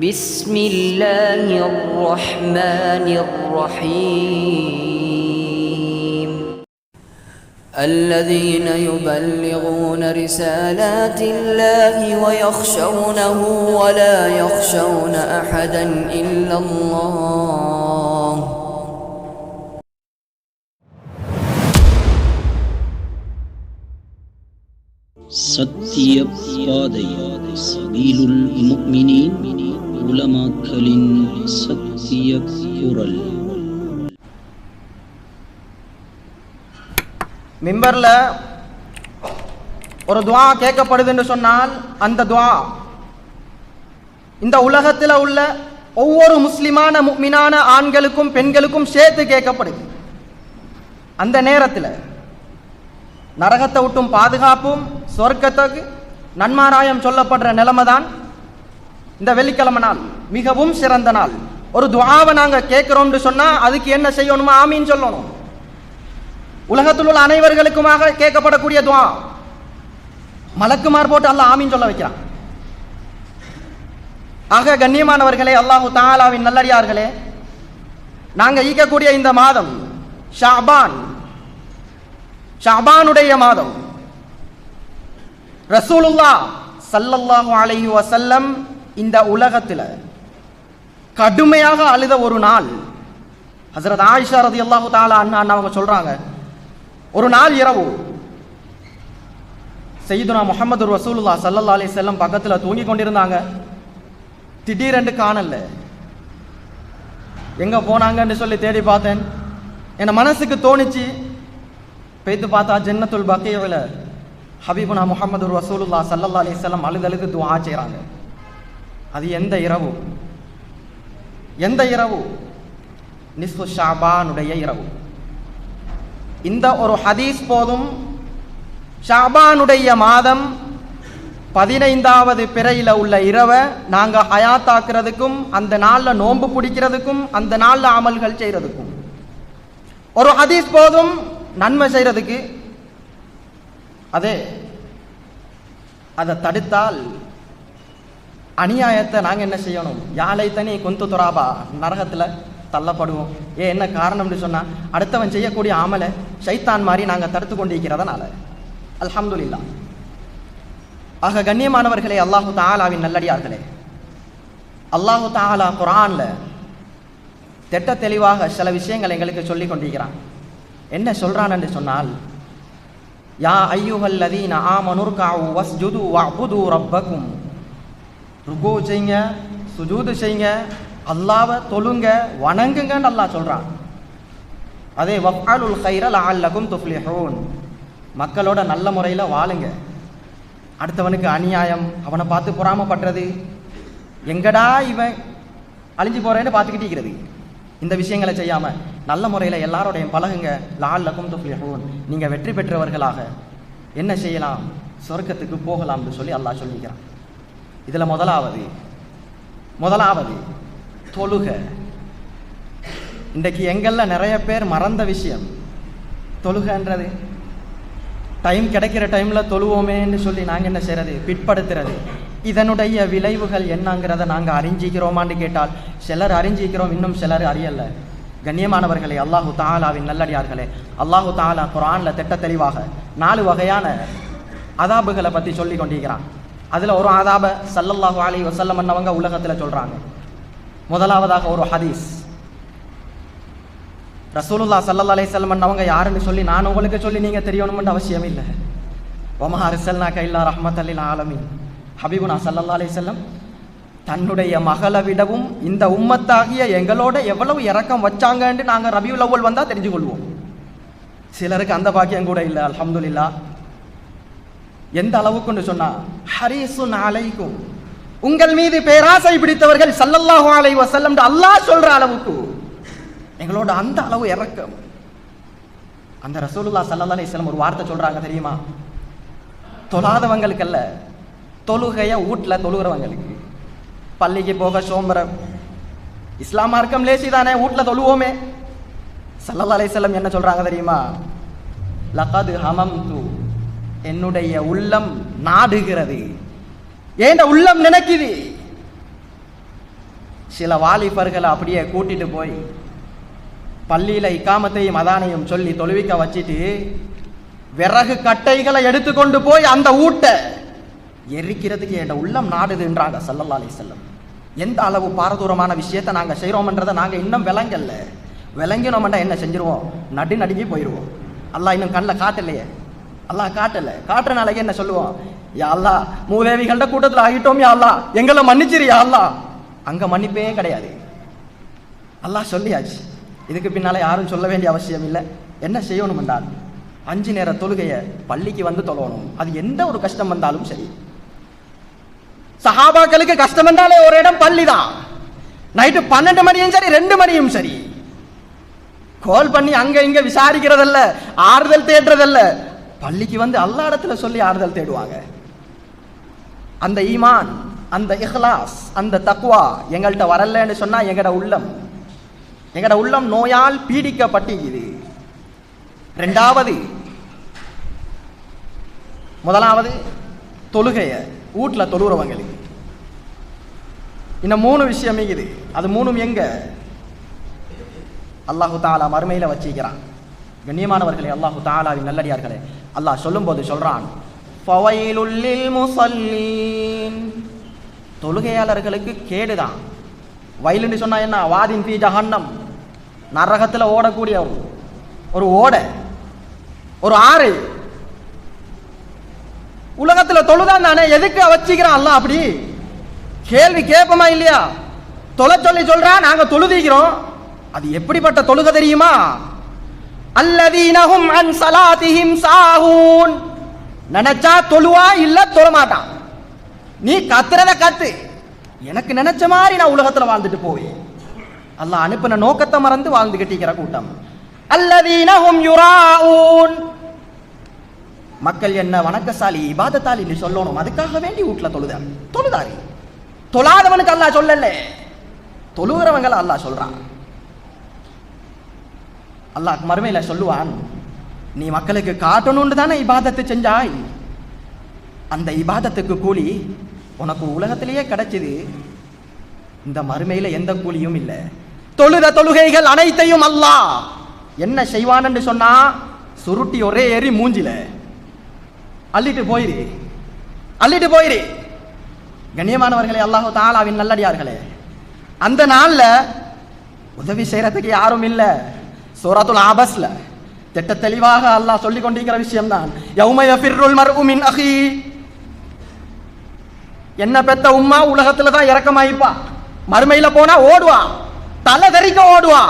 بسم الله الرحمن الرحيم. الذين يبلغون رسالات الله ويخشونه ولا يخشون أحدا إلا الله. ستي بادي سبيل المؤمنين உலமாக்களின் சத்திய குரல். மிம்பர்ல ஒரு துவா கேட்கப்படுதுன்னு சொன்னால் அந்த துவா. இந்த உலகத்தில் உள்ள ஒவ்வொரு முஸ்லிமான முக்மினான ஆண்களுக்கும் பெண்களுக்கும் சேர்த்து கேட்கப்படுது. அந்த நேரத்தில் நரகத்தை விட்டும் பாதுகாப்பும் சொர்க்கத்துக்கு நன்மாராயம் சொல்லப்படுற நிலைமை தான் இந்த வெள்ளிக்கிழமை நாள் மிகவும் சிறந்த நாள். ஒரு துவாவை நாங்கள் கேட்குறோம்னு சொன்னால் அதுக்கு என்ன செய்யணுமா ஆமின்னு சொல்லணும். உலகத்தில் உள்ள அனைவர்களுக்குமாக கேட்கப்படக்கூடிய துவா மலக்குமார் போட்டு அல்லாஹ் ஆமின்னு சொல்ல வைக்கிறான். ஆக கண்ணியமானவர்களே அல்லாஹு தாலாவின் நல்லடியார்களே நாங்கள் ஈக்கக்கூடிய இந்த மாதம் ஷாபான் ஷாபானுடைய மாதம். ரசூலுல்லா சல்லல்லாஹு அலைஹி வசல்லம் இந்த உலகத்தில் கடுமையாக அழுத ஒரு நாள் ஹசரத் ஆயிஷா ரதி அல்லாஹு தாலா அண்ணா அண்ணா அவங்க சொல்கிறாங்க ஒரு நாள் இரவு செய்துனா முகமது ரசூலுல்லா சல்லல்லா அலி செல்லம் பக்கத்தில் தூங்கி கொண்டிருந்தாங்க. திடீரென்று காணல எங்கே போனாங்கன்னு சொல்லி தேடி பார்த்தேன். என் மனசுக்கு தோணிச்சு. பேத்து பார்த்தா ஜென்னத்துல் பக்கையில் ஹபீபுனா முகமது ரசூலுல்லா சல்லல்லா அலி செல்லம் அழுதழுது துவா செய்கிறாங்க அது எந்த இரவு? எந்த இரவு? நிஸ்பு ஷாபானுடைய இரவு. இந்த ஒரு ஹதீஸ் போதும் ஷாபானுடைய மாதம் பதினைந்தாவது பிறையில் உள்ள இரவை நாங்கள் ஹயாத்தாக்குறதுக்கும் அந்த நாளில் நோன்பு பிடிக்கிறதுக்கும் அந்த நாளில் அமல்கள் செய்கிறதுக்கும் ஒரு ஹதீஸ் போதும் நன்மை செய்கிறதுக்கு அதே அதை தடுத்தால் அநியாயத்தை நாங்கள் என்ன செய்யணும்? யாழை தனி கொந்து துறாபா. நரகத்தில் தள்ளப்படுவோம். ஏன் என்ன காரணம்னு சொன்னால் அடுத்தவன் செய்யக்கூடிய ஆமலை சைத்தான் மாதிரி நாங்கள் தடுத்து கொண்டிருக்கிறதுனால. இல்லா ஆக கண்ணியமானவர்களே அல்லாஹு தாலாவின் நல்லடியார்களே. அல்லாஹு தாலா குரானில் திட்ட தெளிவாக சில விஷயங்கள் எங்களுக்கு சொல்லி கொண்டிருக்கிறான். என்ன சொல்றான்னு சொன்னால் யா ஐயுஹல் லதீன ஆமனுர்காவு வஸ்ஜுது வஅபுது ரப்பக்கும் ருகோ செய்யுங்க சுஜூது செய்யுங்க அல்லாவை தொழுங்க வணங்குங்கன்னு அல்லாஹ் சொல்கிறான் அதே வஃபாலுல் ஹைர லஅல்லகும் ஹோன் மக்களோட நல்ல முறையில் வாழுங்க. அடுத்தவனுக்கு அநியாயம் அவனை பார்த்து பொறாமப்படுறது. எங்கடா இவன் அழிஞ்சு போகிறேன்னு பார்த்துக்கிட்டே இருக்கிறது. இந்த விஷயங்களை செய்யாமல் நல்ல முறையில் எல்லாரோடையும் பழகுங்க. லால்லக்கும் துஃப்லிஹூன். நீங்கள் வெற்றி பெற்றவர்களாக என்ன செய்யலாம்? சொர்க்கத்துக்கு போகலாம்னு சொல்லி அல்லாஹ் சொல்லிக்கிறான் இதில் முதலாவது முதலாவது தொழுக. இன்றைக்கு எங்கெல்லாம் நிறைய பேர் மறந்த விஷயம் தொழுகன்றது டைம் கிடைக்கிற டைமில் தொழுவோமேன்னு சொல்லி நாங்கள் என்ன செய்கிறது பிற்படுத்துறது. இதனுடைய விளைவுகள் என்னங்கிறத நாங்கள் அறிஞ்சிக்கிறோமான்னு கேட்டால் சிலர் அறிஞ்சிக்கிறோம் இன்னும் சிலர் அறியலை. கண்ணியமானவர்களே அல்லாஹு தாலாவின் நல்லடியார்களே அல்லாஹு தாலா குரானில் திட்ட தெளிவாக நாலு வகையான அதாபுகளை பற்றி சொல்லி கொண்டிருக்கிறான். அதில் ஒரு ஆதாப சல்லல்லாஹு அலி வசல்லம் என்னவங்க உலகத்தில் சொல்கிறாங்க முதலாவதாக ஒரு ஹதீஸ். ரசூலுல்லா சல்லல்லா அலி செல்லம் அவங்க யாருன்னு சொல்லி நான் உங்களுக்கு சொல்லி நீங்கள் தெரியணும்னு அவசியம் இல்லை. ஒமா அரிசல்னா கைல்லா ரஹ்மத் அலில் ஆலமீன். ஹபீபுனா சல்லல்லா அலை செல்லம் தன்னுடைய மகளை விடவும் இந்த உம்மத்தாகிய எங்களோட எவ்வளவு இறக்கம் வச்சாங்கன்னு நாங்கள் ரபியுல் அவ்வல் வந்தால் தெரிஞ்சு கொள்வோம் சிலருக்கு அந்த பாக்கியம் கூட இல்லை அலமதுல்லா எந்த அளவுக்குன்னு சொன்னா ஹரிசுன் அலைக்கும். உங்கள் மீது பேராசை பிடித்தவர்கள் சல்லல்லாஹு அலை வசல்லம் அல்லாஹ் சொல்ற அளவுக்கு. எங்களோட அந்த அளவு இறக்கம். அந்த ரசூலுல்லா சல்லல்லா அலைஹி ஒரு வார்த்தை சொல்றாங்க தெரியுமா? தொழாதவங்களுக்கு அல்ல தொழுகைய வீட்டில் தொழுகிறவங்களுக்கு. பள்ளிக்கு போக சோம்பரம். இஸ்லாம் மார்க்கம் லேசி தானே வீட்டில் தொழுவோமே. சல்லல்லா அலைஹி என்ன சொல்றாங்க தெரியுமா? லகது ஹமம் என்னுடைய உள்ளம் நாடுகிறது. ஏண்ட உள்ளம் நினைக்குது? சில வாலிபர்களை அப்படியே கூட்டிட்டு போய் பள்ளியில இக்காமத்தையும் அதானையும் சொல்லி தொழுவிக்க வச்சுட்டு விறகு கட்டைகளை எடுத்துக்கொண்டு போய் அந்த ஊட்டை எரிக்கிறதுக்கு என் உள்ளம் நாடுதுன்றாங்க சல்லல்லா அலி செல்லம் எந்த அளவு பாரதூரமான விஷயத்தை நாங்கள் செய்கிறோம்ன்றதை நாங்கள் இன்னும் விளங்கல்ல விளங்கினோம்னா என்ன செஞ்சிருவோம்? நடு நடுங்கி போயிடுவோம் அல்லா இன்னும் கண்ணில் காட்டலையே. அல்லாஹ் காட்டல. காட்டுறனாலேயே என்ன சொல்லுவோம் யா அல்லா மூதேவிகள்ட கூட்டத்தில் ஆகிட்டோம் யா அல்லா எங்களை மன்னிச்சிரு யா அல்லா அங்கே மன்னிப்பே கிடையாது. அல்லாஹ் சொல்லியாச்சு. இதுக்கு பின்னால யாரும் சொல்ல வேண்டிய அவசியம் இல்லை. என்ன செய்யணும் என்றால் அஞ்சு நேர தொழுகையை பள்ளிக்கு வந்து தொழணும். அது எந்த ஒரு கஷ்டம் வந்தாலும் சரி. சஹாபாக்களுக்கு கஷ்டம் என்றாலே ஒரு இடம் பள்ளி தான். நைட்டு பன்னெண்டு மணியும் சரி ரெண்டு மணியும் சரி. கால் பண்ணி அங்க இங்க விசாரிக்கிறதல்ல ஆறுதல் தேடுறதல்ல. பள்ளிக்கு வந்து அல்லா இடத்துல சொல்லி ஆறுதல் தேடுவாங்க. அந்த ஈமான் அந்த இஹ்லாஸ் அந்த தக்வா எங்கள்கிட்ட வரலன்னு சொன்னா எங்கட உள்ளம். எங்கட உள்ளம் நோயால் பீடிக்கப்பட்டிருக்குது ரெண்டாவது முதலாவது தொழுகைய வீட்டில் தொழுகிறவங்களுக்கு இன்னும் மூணு விஷயம் இருக்குது. அது மூணும் எங்க? அல்லாஹு தாலா மறுமையில வச்சிக்கிறான் கண்ணியமானவர்களே அல்லாஹு தாலாவின் நல்லடியார்களே. அல்லாஹ் சொல்லும்போது சொல்றான் தொழுகையாளர்களுக்கு கேடுதான். வயலுன்னு சொன்னா என்ன? வாதின் பி ஜஹன்னம். நரகத்துல ஓடக்கூடிய ஒரு- ஒரு ஓடை ஒரு ஆறு. உலகத்துல தொழுதான் தானே? எதுக்கு வச்சிக்கிறான் அல்ல அப்படி? கேள்வி கேட்போமா இல்லையா? தொலை சொல்லி சொல்றா நாங்க தொழுதிக்கிறோம். அது எப்படிப்பட்ட தொழுக தெரியுமா? அல்லதீனஹும் அன் சலாத்திஹிம் சாஹூன். நினைச்சா தொழுவா இல்ல தொழமாட்டான் நீ கத்துறத கத்து. எனக்கு நினைச்ச மாதிரி நான் உலகத்துல வாழ்ந்துட்டு போய் அல்லாஹ் அனுப்பின நோக்கத்தை மறந்து வாழ்ந்துகிட்டு இருக்கிற கூட்டம். அல்லதீனஹும் யுராஊன். மக்கள் என்ன வணக்கசாலி இபாதத்தாலி நீ சொல்லணும். அதுக்காக வேண்டி வீட்டுல தொழுதாரு தொழுதாரி. தொழாதவனுக்கு அல்லா சொல்லல. தொழுகிறவங்களை அல்லாஹ் சொல்றான். அல்லாஹ் மறுமையில் சொல்லுவான் நீ மக்களுக்கு காட்டணும்னு தானே இபாதத்தை செஞ்சாய்? அந்த இபாதத்துக்கு கூலி உனக்கு உலகத்திலேயே கிடைச்சிது. இந்த மறுமையில் எந்த கூலியும் இல்லை. தொழுத தொழுகைகள் அனைத்தையும் அல்லாஹ் என்ன செய்வான்னு சொன்னா சுருட்டி ஒரே ஏறி மூஞ்சில. அள்ளிட்டு போயிரு. அள்ளிட்டு போயிரு. கண்ணியமானவர்களே அல்லாஹு தாலாவின் நல்லடியார்களே அந்த நாளில் உதவி செய்யறதுக்கு யாரும் இல்லை. சூரத்துல் ஆபஸ்ல. திட்ட தெளிவாக அல்லாஹ் சொல்லி கொண்டிருக்கிற விஷயம் தான் யௌமய ஃபிர்ருல் மர்உ அஹி. என்ன பெத்த உம்மா உலகத்துல தான் இறக்கமாயிப்பா மறுமையில போனா ஓடுவா. தலை தெரிக்க ஓடுவா.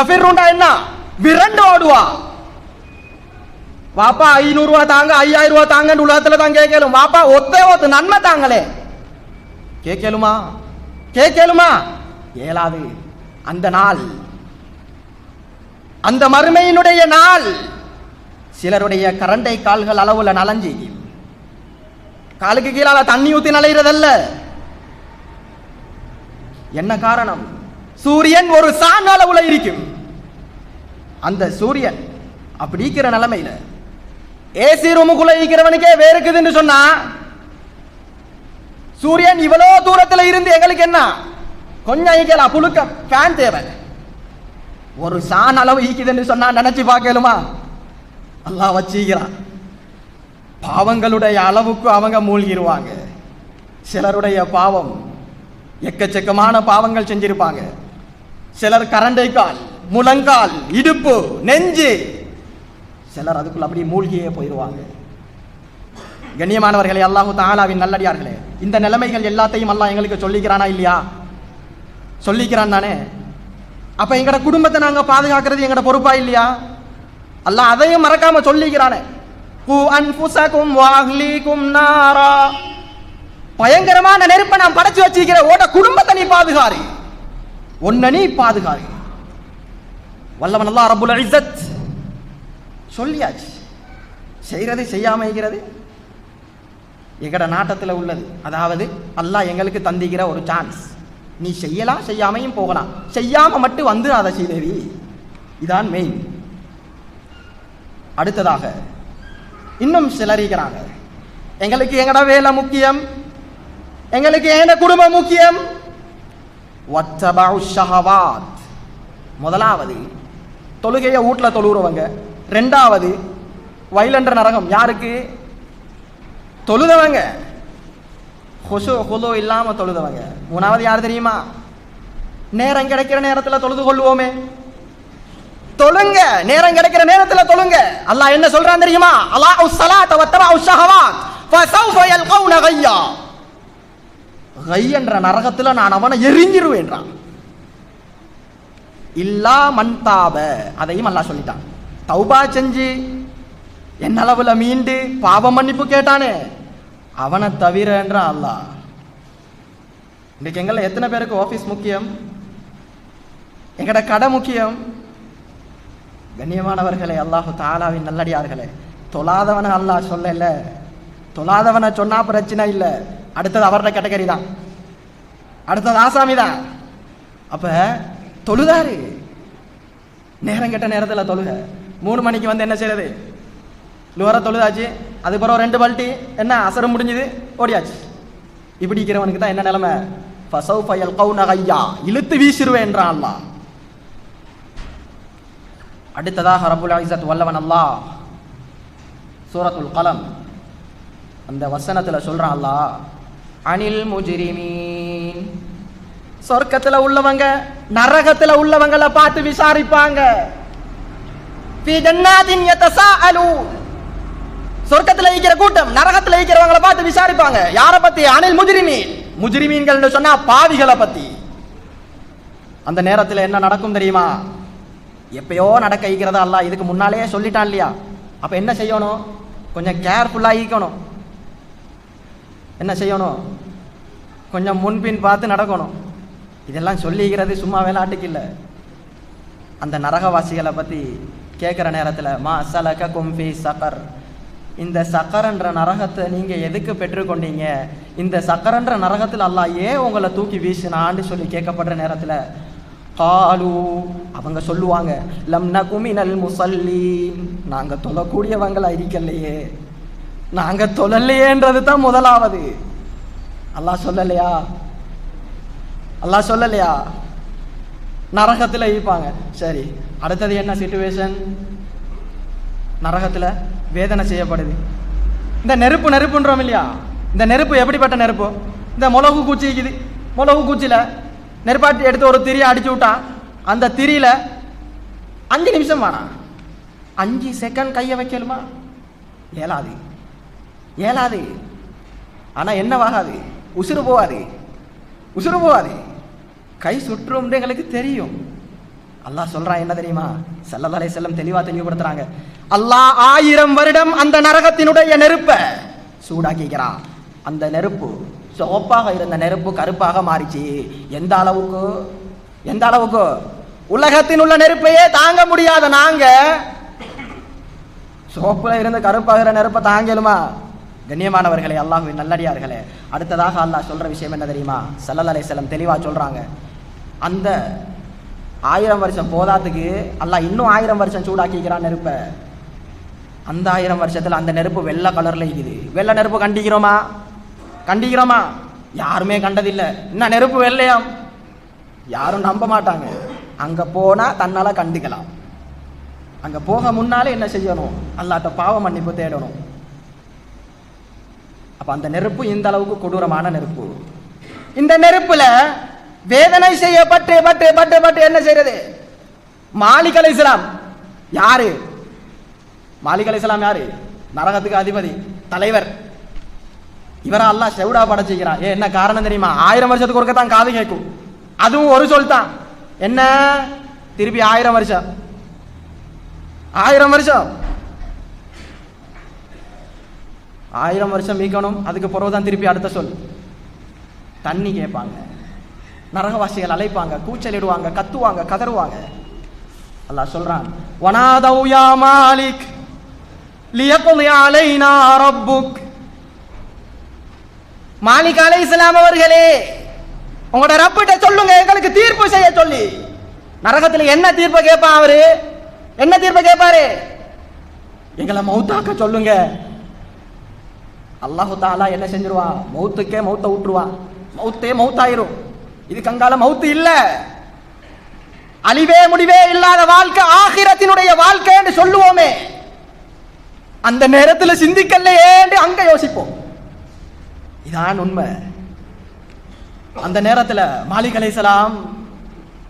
எஃபிர்ருண்டா என்ன? விரண்டு ஓடுவா. வாப்பா ஐநூறு ரூபா தாங்க ஐயாயிரம் ரூபா தாங்கன்னு உலகத்துல தான் கேட்கலும் வாப்பா ஒத்தே ஒத்து நன்மை தாங்களே. கேட்கலுமா கேட்கலுமா ஏலாது அந்த நாள் அந்த மறுமையினுடைய நாள் சிலருடைய கரண்டை கால்கள் அளவுல நலஞ்சி. காலுக்கு கீழால தண்ணி ஊத்தி நலைகிறதல்ல என்ன காரணம்? சூரியன் ஒரு சான் அளவுல இருக்கும். அந்த சூரியன் அப்படி இருக்கிற நிலைமையில ஏசி ரூமுக்குள்ள இருக்கிறவனுக்கே வேறுக்குதுன்னு சொன்னா சூரியன் இவ்வளோ தூரத்துல இருந்து எங்களுக்கு என்ன? கொஞ்சம் ஈக்கலாம் புழுக்க ஃபேன் தேவை. ஒரு சான் அளவு ஈக்குதுன்னு சொன்னா நினைச்சு பார்க்கலுமா? அல்லா வச்சுக்கிறான் பாவங்களுடைய அளவுக்கு அவங்க மூழ்கிடுவாங்க சிலருடைய பாவம் எக்கச்சக்கமான பாவங்கள் செஞ்சிருப்பாங்க. சிலர் கரண்டை கால் முழங்கால் இடுப்பு நெஞ்சு சிலர் அதுக்குள்ள அப்படியே மூழ்கியே போயிடுவாங்க கண்ணியமானவர்களே அல்லாஹு தாலாவின் நல்லடியார்களே இந்த நிலைமைகள் எல்லாத்தையும் அல்லாஹ் எங்களுக்கு சொல்லிக்கிறானா இல்லையா? சொல்லிக்கிறான் தானே? அப்ப எங்கட குடும்பத்தை நாங்க பாதுகாக்கிறது எங்கட பொறுப்பா இல்லையா? அல்லாஹ் அதையும் மறக்காம சொல்லிக்கிறானே. கு அன்புசகும் வாஹ்லீகும் நாரா. பயங்கரமான நெருப்பை நான் படைச்சு வச்சிருக்கிற ஓட குடும்பத்தை நீ பாதுகாரி ஒன்ன நீ பாதுகாரி வல்லவன் அல்லா ரப்புல் இஸ்ஸத். சொல்லியாச்சு. செய்யறது செய்யாம இருக்கிறது. எங்கட நாட்டத்தில் உள்ளது. அதாவது அல்லாஹ் எங்களுக்கு தந்திக்கிற ஒரு சான்ஸ் நீ செய்யலாம் செய்யாமையும் போகலாம். செய்யாம மட்டும் வந்து அதை செய்தேவி இதான் மெயின் அடுத்ததாக இன்னும் சிலரிக்கிறாங்க எங்களுக்கு எங்கட வேலை முக்கியம்? எங்களுக்கு எங்கட குடும்பம் முக்கியம்? ஷஹவாத். முதலாவது தொழுகையை வீட்டில் தொழுகிறவங்க ரெண்டாவது வயலன்ற நரகம் யாருக்கு? தொழுதவங்க. ஹொசு ஹுலோ இல்லாமல் தொழுதவங்க. மூணாவது யார் தெரியுமா? நேரம் கிடைக்கிற நேரத்தில் தொழுது கொள்வோமே. தொழுங்க நேரம் கிடைக்கிற நேரத்தில் தொழுங்க. அல்லாஹ் என்ன சொல்றான் தெரியுமா? அல்லாஹ் ஸலாத்த வத்தபஉ ஷஹவாத். ஃபஸௌஃப யல்கௌன கய்யா கை என்ற நரகத்துல நான் அவனை எரிஞ்சிருவேன்றான். இல்லா மன்தாப அதையும் அல்லாஹ் சொல்லிட்டான். தௌபா செஞ்சு என் அளவுல மீண்டு பாவ மன்னிப்பு கேட்டானே. அவனை தவிரன்ற அல்லா. இன்னைக்கு எங்களை எத்தனை பேருக்கு ஆஃபீஸ் முக்கியம்? எங்கட கடை முக்கியம்? கண்ணியமானவர்களே அல்லாஹு தாலாவின் நல்லடியார்களே தொழாதவனை அல்லாஹ் சொல்லல தொழாதவனை சொன்னா பிரச்சனை இல்லை. அடுத்தது அவரோட கேட்டகரி தான். அடுத்தது ஆசாமி தான். அப்ப தொழுதாரு. நேரம் கெட்ட நேரத்தில் தொழுக. மூணு மணிக்கு வந்து என்ன செய்யறது லுவர தொழுதாச்சு? அதுக்கப்புறம் ரெண்டு பல்ட்டி என்ன அசரம் முடிஞ்சுது? ஓடியாச்சு. இப்படி இருக்கிறவனுக்கு தான் என்ன நிலைமை? ஃபசௌ ஃபயல் கௌன கையா இழுத்து வீசிடுவேன் அல்லாஹ். அடுத்ததாக ரபுல் இஸ்ஸத் வல்லவன் அல்லா சூரத்துல் கலம். அந்த வசனத்தில் சொல்றான் அனில் முஜிரிமீன். சொர்க்கத்தில் உள்ளவங்க நரகத்தில் உள்ளவங்கள பார்த்து விசாரிப்பாங்க. ஃபீ ஜன்னாத்தின் யதசாஅலூன். சொர்க்கத்துல இருக்கிற கூட்டம் நரகத்தில் இருக்கிறவங்கள பார்த்து விசாரிப்பாங்க. யார பத்தி? அனில் முஜ்ரிமீன் முஜிரிமீன்கள் சொன்னா பாவிகளை பத்தி. அந்த நேரத்தில் என்ன நடக்கும் தெரியுமா? எப்பயோ நடக்க ஈக்கிறதா அல்ல இதுக்கு முன்னாலேயே சொல்லிட்டான் இல்லையா? அப்ப என்ன செய்யணும்? கொஞ்சம் கேர்ஃபுல்லா ஈக்கணும் என்ன செய்யணும்? கொஞ்சம் முன்பின் பார்த்து நடக்கணும். இதெல்லாம் சொல்லிக்கிறது சும்மா விளையாட்டுக்கு இல்லை. அந்த நரகவாசிகளை பற்றி கேட்குற நேரத்தில் மா சலக கும்பி சகர். இந்த சக்கரன்ற நரகத்தை நீங்கள் எதுக்கு பெற்றுக்கொண்டீங்க? இந்த சக்கரன்ற நரகத்தில் அல்லா ஏன் உங்களை தூக்கி வீசினான்னு சொல்லி கேட்கப்படுற நேரத்தில் காலு அவங்க சொல்லுவாங்க லம்னா குமினல் முசல்லீன். நாங்கள் தொழக்கூடியவங்களா இருக்கலையே. நாங்கள் தொழலையேன்றது தான் முதலாவது. அல்லாஹ் சொல்லலையா? அல்லாஹ் சொல்லலையா? நரகத்தில் இருப்பாங்க. சரி அடுத்தது என்ன சுச்சுவேஷன் நரகத்தில் வேதனை செய்யப்படுது. இந்த நெருப்பு நெருப்புன்றோம் இல்லையா? இந்த நெருப்பு எப்படிப்பட்ட நெருப்பு? இந்த மிளகு குச்சி இருக்குது. மிளகு குச்சியில் நெருப்பாட்டி எடுத்து ஒரு திரியை அடிச்சு விட்டான் அந்த திரியில அஞ்சு நிமிஷம் வேணாம் அஞ்சு செகண்ட் கையை வைக்கலுமா ஏலாது ஏலாது ஆனால் என்னவாகாது உசுறு போகாது. உசுறு போகாது. கை சுற்றும்னு எங்களுக்கு தெரியும். அல்லாஹ் சொல்கிறான் என்ன தெரியுமா? செல்லதாலே செல்லம் தெளிவாக தெளிவுபடுத்துகிறாங்க அல்லாஹ் ஆயிரம் வருடம் அந்த நரகத்தினுடைய நெருப்பை சூடாக்கிக்கிறான் அந்த நெருப்பு சோப்பாக இருந்த நெருப்பு கருப்பாக மாறிச்சு. எந்த அளவுக்கு? எந்த அளவுக்கு? உலகத்தின் உள்ள நெருப்பையே தாங்க முடியாத நாங்க சோப்பில் இருந்து கருப்பாகிற நெருப்பை தாங்கலுமா? கண்ணியமானவர்களே அல்லாஹுவின் நல்லடியார்களே. அடுத்ததாக அல்லாஹ் சொல்ற விஷயம் என்ன தெரியுமா? சல்லல்லாஹு அலைஹி தெளிவாக தெளிவா சொல்றாங்க. அந்த ஆயிரம் வருஷம் போதாத்துக்கு அல்லாஹ் இன்னும் ஆயிரம் வருஷம் சூடாக்கிக்கிறான் நெருப்பை. அந்த ஆயிரம் வருஷத்தில் அந்த நெருப்பு வெள்ளை கலரில் இருக்குது. வெள்ளை நெருப்பு கண்டிக்கிறோமா? கண்டிக்கிறோமா? யாருமே கண்டதில்லை. என்ன நெருப்பு வெள்ளையாம் யாரும் நம்ப மாட்டாங்க. அங்கே போனால் தன்னால கண்டுக்கலாம். அங்கே போக முன்னாலே என்ன செய்யணும்? அல்லாட்ட பாவ மன்னிப்பு தேடணும். அப்போ அந்த நெருப்பு இந்த அளவுக்கு கொடூரமான நெருப்பு. இந்த நெருப்பில் வேதனை செய்யப்பட்டு பட்டு பட்டு பட்டு என்ன செய்யறது மாலிக் அலை இஸ்லாம் யாரு? மாலிக் அலி இஸ்லாம் யாரு? நரகத்துக்கு அதிபதி தலைவர். இவரா அல்லா செவிடா படைச்சிக்கிறான் ஏ என்ன காரணம் தெரியுமா? ஆயிரம் வருஷத்துக்கு ஒருக்க தான் காது கேட்கும். அதுவும் ஒரு சொல் தான். என்ன? திருப்பி ஆயிரம் வருஷம். ஆயிரம் வருஷம். ஆயிரம் வருஷம் மீக்கணும் அதுக்கு பிறகு தான் திருப்பி அடுத்த சொல். தண்ணி கேட்பாங்க. நரகவாசிகள் அழைப்பாங்க. கூச்சலிடுவாங்க கத்துவாங்க கதறுவாங்க. அல்லாஹ் சொல்றான் வனாதௌயா மாலிக் லியக்லி அலைனா ரப்புக். மாலிக் இஸ்லாம் அவர்களே உங்களோட ரப்பிட்ட சொல்லுங்க எங்களுக்கு தீர்ப்பு செய்ய சொல்லி. நரகத்துல என்ன தீர்ப்பை கேட்பான் அவரு? என்ன தீர்ப்பை கேட்பாரு? எங்களை மௌத்தாக்க சொல்லுங்க. அல்லாஹு தாலா என்ன செஞ்சிருவா? மௌத்துக்கே மௌத்த விட்டுருவா மௌத்தே மௌத்தாயிரும். இதுக்கு அங்கால மௌத்து இல்ல. அழிவே முடிவே இல்லாத வாழ்க்கை ஆகிரத்தினுடைய வாழ்க்கை என்று சொல்லுவோமே. அந்த நேரத்தில் சிந்திக்கலையேன்னு அங்க யோசிப்போம். இதான் உண்மை. அந்த நேரத்தில் மாலிக் சலாம்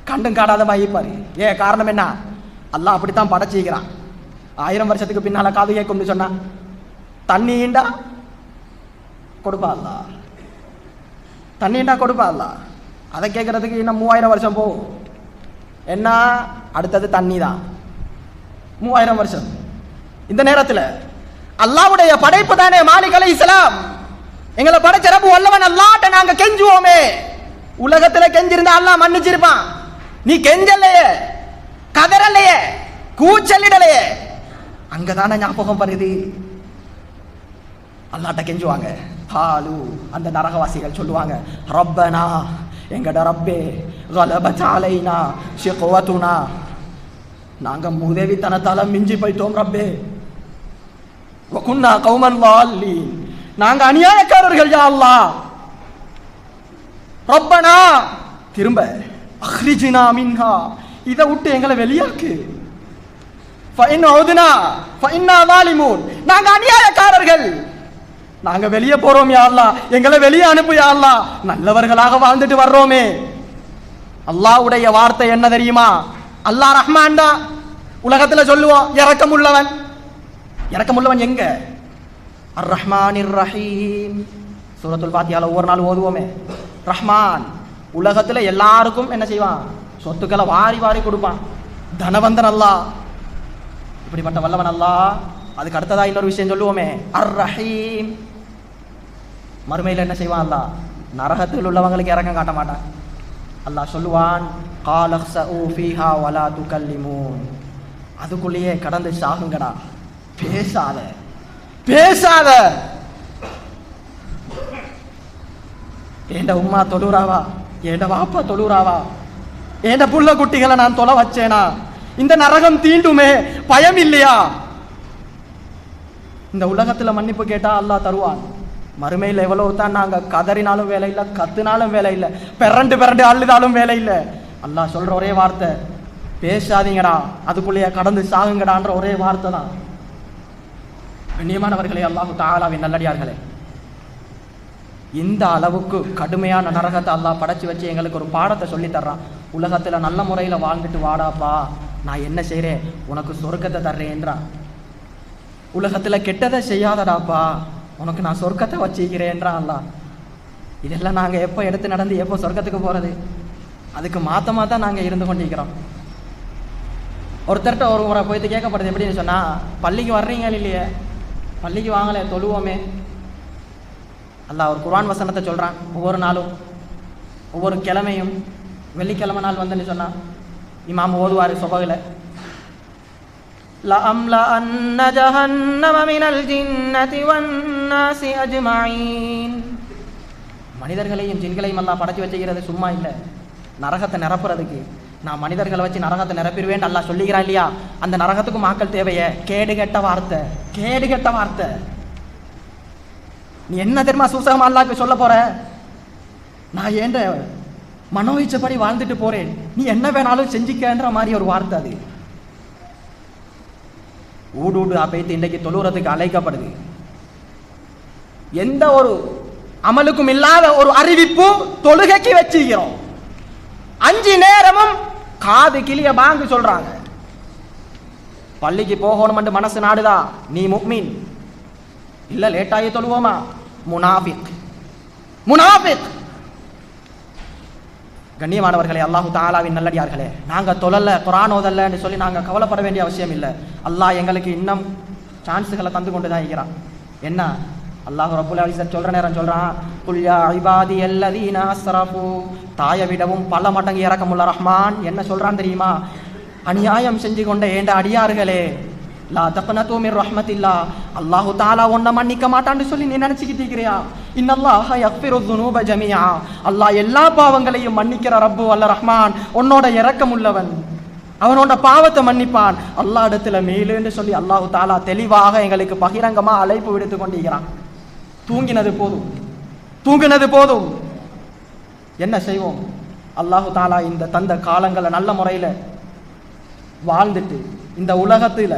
கண்டும் காடாதமா இருப்பாரு. ஏ காரணம் என்ன? அல்லாஹ் அப்படித்தான் படைச்சிக்கிறான் ஆயிரம் வருஷத்துக்கு பின்னால காது கேட்கும்னு சொன்னா தண்ணிண்டா கொடுப்பா அல்லா தண்ணிண்டா கொடுப்பா அல்லா அதை கேட்கறதுக்கு இன்னும் மூவாயிரம் வருஷம் போகும். என்ன? அடுத்தது தண்ணி தான். மூவாயிரம் வருஷம். இந்த நேரத்தில் அல்லாவுடைய படைப்பு தானே மாலிக் அலைஹிஸ்ஸலாம் எங்களை படைச்ச ரப்பு வல்லவன் அல்லாட்ட நாங்க கெஞ்சுவோமே. உலகத்துல கெஞ்சிருந்தா அல்லாஹ் மன்னிச்சிருப்பான். நீ கெஞ்சலையே கதறலையே கூச்சலிடலையே. அங்கதானே ஞாபகம் வருது. அல்லாட்ட கெஞ்சுவாங்க. ஹாலு அந்த நரகவாசிகள் சொல்லுவாங்க ரப்பனா எங்கட ரப்பே கலபச்சாலைனா அலைனா நாங்க முதவித்தனத்தால மிஞ்சி போயிட்டோம் ரப்பே. வகுன்னா கௌமன் வால்லீன் நாங்க அநியாயக்காரர்கள் யா அல்லா ரப்பனா திரும்ப அஹ்ரிஜினா மின்ஹா. இதை விட்டு எங்களை வெளியாக்கு. ஃபைன் அவுதுனா ஃபைன்னா வாலிமூன் நாங்க அநியாயக்காரர்கள். நாங்க வெளியே போறோம் யா எங்களை வெளியே அனுப்பு யா நல்லவர்களாக வாழ்ந்துட்டு வர்றோமே. அல்லாஹ்வுடைய வார்த்தை என்ன தெரியுமா? அல்லாஹ் ரஹ்மான் தான். உலகத்துல சொல்லுவோம் இரக்கமுள்ளவன். இரக்கமுள்ளவன் எங்க? அர் ரஹ்மானிர் ரஹீம் சூரத்துல் பாத்தியால ஒவ்வொரு நாள் ஓதுவோமே. ரஹ்மான் உலகத்துல எல்லாருக்கும் என்ன செய்வான்? சொத்துக்களை வாரி வாரி கொடுப்பான். தனவந்தன் அல்லாஹ். இப்படிப்பட்ட வல்லவன் அல்லாஹ். அதுக்கு அடுத்ததா இன்னொரு விஷயம் சொல்லுவோமே. அர் ரஹீம் மறுமையில் என்ன செய்வான் அல்லாஹ்? நரகத்தில் உள்ளவங்களுக்கு இறக்கம் காட்ட மாட்டான். அல்லாஹ் சொல்லுவான் காலக்ஸூ ஃபீஹா வலா துகல்லிமூன். அதுக்குள்ளேயே கடந்து சாகுங்கடா. பேசாத. பேசாத. ஏண்ட உம்மா தொழுறாவா ஏண்ட வாப்பா தொழுறாவா ஏண்ட புள்ள குட்டிகளை நான் தொலை வச்சேனா? இந்த நரகம் தீண்டுமே பயம் இல்லையா இந்த உலகத்துல மன்னிப்பு கேட்டா அல்லா தருவான். மறுமையில் எவ்வளவு தான் நாங்க கதறினாலும் வேலை இல்லை கத்துனாலும் வேலை இல்லை பிறண்டு பிறண்டு அழுதாலும் வேலை இல்லை. அல்லாஹ் சொல்ற ஒரே வார்த்தை பேசாதீங்கடா அதுக்குள்ளேயே கடந்து சாகுங்கடான்ற ஒரே வார்த்தை தான் கண்ணியமானவர்களே அல்லாஹு தாலாவின் நல்லடியார்களே. இந்த அளவுக்கு கடுமையான நரகத்தை அல்லாஹ் படைச்சி வச்சு எங்களுக்கு ஒரு பாடத்தை சொல்லித்தர்றான் உலகத்தில் நல்ல முறையில் வாழ்ந்துட்டு வாடாப்பா நான் என்ன செய்கிறேன் உனக்கு சொர்க்கத்தை தர்றேன்றான். உலகத்தில் கெட்டதை செய்யாதடாப்பா உனக்கு நான் சொர்க்கத்தை வச்சுக்கிறேன்றான் அல்லாஹ். இதெல்லாம் நாங்கள் எப்போ எடுத்து நடந்து எப்போ சொர்க்கத்துக்கு போகிறது அதுக்கு மாற்றமாக தான் நாங்கள் இருந்து கொண்டிருக்கிறோம். ஒருத்தர்கிட்ட ஒரு முறை போயிட்டு கேட்கப்படுது எப்படின்னு சொன்னால் பள்ளிக்கு வர்றீங்க இல்லையே? பள்ளிக்கு வாங்கலை தொழுவோமே அல்லாஹ் ஒரு குர்ஆன் வசனத்தை சொல்றான் ஒவ்வொரு நாளும் ஒவ்வொரு கிழமையும் வெள்ளிக்கிழமை நாள் வந்துன்னு சொன்னா இமாம் ஓதுவார் சொபகில் لأملأن جهنم من الجنة والناس أجمعين மனிதர்களையும் ஜின்களையும் எல்லாம் படைச்சு வச்சுக்கிறது சும்மா இல்லை நரகத்தை நிரப்புறதுக்கு நான் மனிதர்களை வச்சு நரகத்தை நிரப்பிடுவேன் நல்லா சொல்லிக்கிறான் இல்லையா? அந்த நரகத்துக்கும் ஆக்கள் தேவையை. கேடு கெட்ட வார்த்தை. கேடு கெட்ட வார்த்தை. நீ என்ன தெரியுமா சூசகமா அல்லாக்கு சொல்ல போற? நான் ஏண்ட மனோஇச்சப்படி வாழ்ந்துட்டு போறேன்? நீ என்ன வேணாலும் செஞ்சுக்கன்ற மாதிரி ஒரு வார்த்தை அது. ஊடு ஊடு அப்பைத்து இன்றைக்கு தொழுறதுக்கு அழைக்கப்படுது. எந்த ஒரு அமலுக்கும் இல்லாத ஒரு அறிவிப்பு தொழுகைக்கு வச்சிருக்கிறோம். அஞ்சு நேரமும் காது கிளிய பாங்கு சொல்றாங்க. பள்ளிக்கு போகணும் மனசு நாடுதா? நீ முக்மீன். இல்ல லேட்டாகி தொழுவோமா? முனாஃபிக். முனாஃபிக்! கண்ணியமானவர்களே அல்லாஹு தாலாவின் நல்லடியார்களே நாங்க தொழல குரான் சொல்லி நாங்க கவலைப்பட வேண்டிய அவசியம் இல்லை. அல்லாஹ் எங்களுக்கு இன்னும் சான்ஸுகளை தந்து கொண்டு தான் இருக்கிறான். என்ன? அல்லாஹ் ரபுல் அலிசன் சொல்ற நேரம் சொல்றான் குல்யா ஐபாதி எல்லதீனா அஸ்ரஃபு. தாயை விடவும் பல மடங்கு இறக்கமுள்ள ரஹ்மான் என்ன சொல்றான் தெரியுமா? அநியாயம் செஞ்சு கொண்ட ஏண்ட அடியார்களே லா தப்பன தூமிர் ரஹ்மத் ரஹ்மத்தில்லா அல்லாஹு தாலா உன்னை மன்னிக்க மாட்டான்னு சொல்லி நீ நினைச்சுக்கிட்டு இருக்கிறியா இன்னல்லாஹ யக்பிரு துனூப ஜமியா அல்லாஹ் எல்லா பாவங்களையும் மன்னிக்கிற ரப்பு அல்ல ரஹ்மான் உன்னோட இறக்கம் உள்ளவன் அவனோட பாவத்தை மன்னிப்பான். அல்லாஹ் இடத்துல மேலுன்னு சொல்லி அல்லாஹு தாலா தெளிவாக எங்களுக்கு பகிரங்கமா அழைப்பு விடுத்து கொண்டிருக்கிறான். தூங்கினது போதும். தூங்கினது போதும். என்ன செய்வோம்? அல்லாஹு தாலா இந்த தந்த காலங்களை நல்ல முறையில் வாழ்ந்துட்டு இந்த உலகத்தில்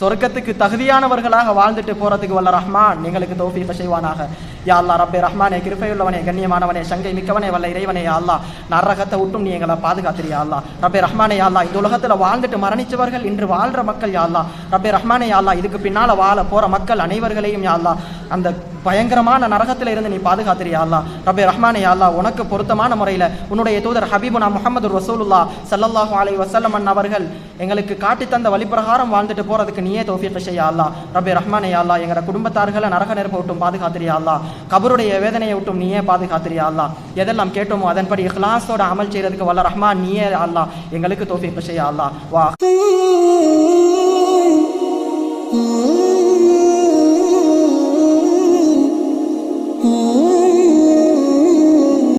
சொர்க்கத்துக்கு தகுதியானவர்களாக வாழ்ந்துட்டு போகிறதுக்கு வல்ல ரஹ்மான் எங்களுக்கு தௌஃபீக செய்வானாக. யா அல்லா ரப்பே ரஹ்மானே கிருப்பையுள்ளவனே கண்ணியமானவனே சங்கை மிக்கவனே வல்ல இறைவனே அல்லா நரகத்தை விட்டும் நீ எங்களை பாதுகாத்திரியா அல்லா ரப்பே ரஹ்மானே அல்லா இந்த உலகத்தில் வாழ்ந்துட்டு மரணிச்சவர்கள் இன்று வாழ்ற மக்கள் யா அல்லா ரப்பே ரஹ்மானே அல்லா இதுக்கு பின்னால் வாழ போகிற மக்கள் அனைவர்களையும் யா அல்லா அந்த பயங்கரமான நரகத்தில் இருந்து நீ பாதுகாத்திரியா அல்லா ரப்பே ரஹ்மானே அல்லா உனக்கு பொருத்தமான முறையில் உன்னுடைய தூதர் ஹபீபுனா முகமது ரசூலுல்லா சல்லல்லாஹு அலை வசல்லமன் அவர்கள் எங்களுக்கு காட்டி தந்த வழிப்பிரகாரம் வாழ்ந்துட்டு போகிறதுக்கு நீயே தௌஃபீக் செய்யா அல்லா ரப்பே ரஹ்மானே அல்லா எங்களோட குடும்பத்தார்களை நரக நெருப்பை விட்டும் பாதுகாத்திரியா அல்லா கபருடைய வேதனையை விட்டும் நீயே பாதுகாத்திரியா அல்லா எதெல்லாம் கேட்டோமோ அதன்படி இஹ்லாஸோட அமல் செய்கிறதுக்கு வல்ல ரஹ்மான் நீயே அல்லா எங்களுக்கு தௌஃபீக் செய்யா அல்லா வா.